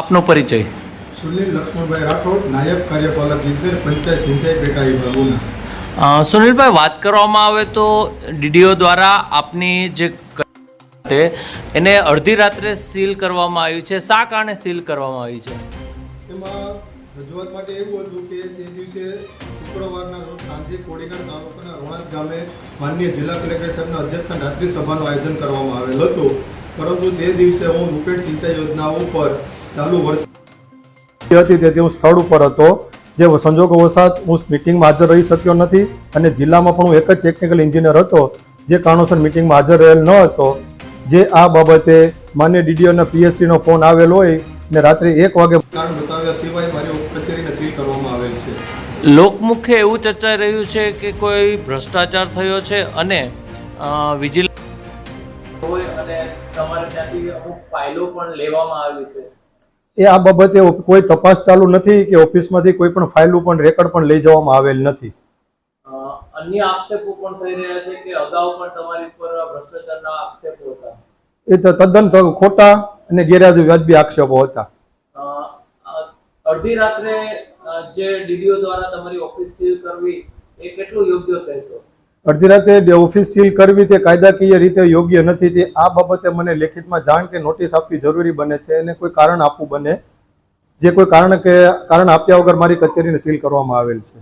આપનો પરિચય. સુનિલ લક્ષ્મણભાઈ રાઠોડ નાયબ કાર્યપાલક ઇજનેર પંચાયત સિંચાઈ પેટા વિભાગ ઉના સુનિલભાઈ વાત કરવામાં આવે તો ડીડીઓ દ્વારા આપની જે એને અડધી રાત્રે સીલ કરવામાં આવ્યું છે. શા કારણે સીલ કરવામાં આવી છે? એમાં રજૂઆત માટે એવું હતું કે તે દિવસે શુક્રવારના રોજ સાંજે કોડીનાર તાલુકાના રોણાદ ગામે માનનીય જિલ્લા કલેક્ટર સાહેબના અધ્યક્ષસ્થાન રાત્રિ સભાનું આયોજન કરવામાં આવેલ હતું. પરંતુ તે દિવસે હું રૂપેટ સિંચાઈ યોજનાઓ પર ચાલુ વર્ષ. હતી તેથી હું સ્થળ ઉપર હતો જે સંજોગોવશાત હું મિટિંગમાં હાજર રહી શક્યો નથી અને જિલ્લામાં પણ હું એક જ ટેકનિકલ એન્જિનિયર હતો જે કારણોસર મિટિંગમાં હાજર રહેલ ન હતો. જે આ બાબતે માન્ય ડીડીઓના પીએસસીનો ફોન આવેલ હોય ને રાત્રે એક વાગે કારણ બતાવ્યા સિવાય મારી કચેરીને સીલ કરવામાં આવેલ છે. લોકમુખ્ય એવું ચર્ચાઈ રહ્યું છે કે કોઈ ભ્રષ્ટાચાર થયો છે અને વિજિલન્સ હોય અને તમારે ત્યાંથી અમુક ફાઇલો પણ લેવામાં આવી છે. એ આ બાબતે કોઈ તપાસ ચાલુ નથી કે ઓફિસમાંથી કોઈ પણ ફાઇલો પણ રેકોર્ડ પણ લઈ જવામાં આવેલ નથી. અન્ય આક્ષેપો પણ થઈ રહ્યા છે કે અગાઉ પણ તમારી પર ભ્રષ્ટાચારના આક્ષેપો હતા? એ તો તદ્દન ખોટા અને ગેરવ્યાજ વ્યાજબી આક્ષેપો હતા. અડધી રાત્રે જે ડીડીઓ દ્વારા તમારી ઓફિસ સીલ કરવી એ કેટલું યોગ્ય કહેશો? અડધી રાતે ઓફિસ સીલ કરવી તે કાયદાકીય રીતે યોગ્ય નથી. તે આ બાબતે મને લેખિતમાં જાણ કે નોટિસ આપવી જરૂરી બને છે અને કોઈ કારણ આપવું બને. જે કોઈ કારણ કે, કારણ આપ્યા વગર મારી કચેરીને સીલ કરવામાં આવેલ છે.